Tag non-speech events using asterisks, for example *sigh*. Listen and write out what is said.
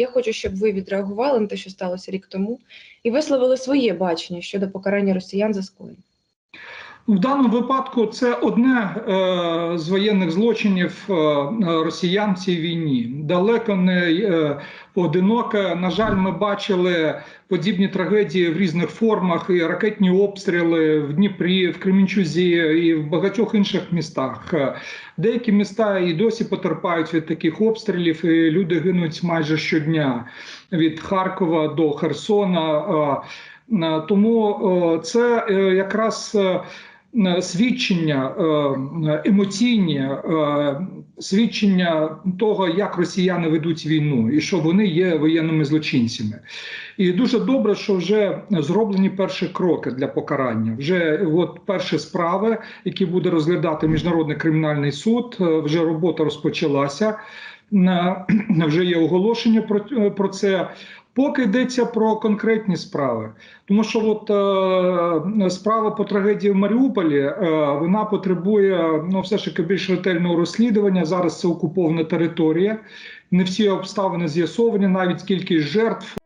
Я хочу, щоб ви відреагували на те, що сталося рік тому, і висловили своє бачення щодо покарання росіян за скоєння. В даному випадку це одне е, з воєнних злочинів е, росіян в цій війні. Далеко не е, поодиноке. На жаль, ми бачили подібні трагедії в різних формах: і ракетні обстріли в Дніпрі, в Кремінчузі і в багатьох інших містах. Деякі міста і досі потерпають від таких обстрілів, і люди гинуть майже щодня від Харкова до Херсона. Е, Тому е, це е, якраз е, е, свідчення е, емоційні, е, свідчення того, як росіяни ведуть війну, і що вони є воєнними злочинцями. І дуже добре, що вже зроблені перші кроки для покарання. Вже от перші справи, які буде розглядати міжнародний кримінальний суд. е, Вже робота розпочалася. *clears throat* Вже є оголошення про це. Поки йдеться про конкретні справи, тому що от е, справа по трагедії в Маріуполі е, вона потребує ну все ж таки більш ретельного розслідування. Зараз це окупована територія. Не всі обставини з'ясовані, навіть кількість жертв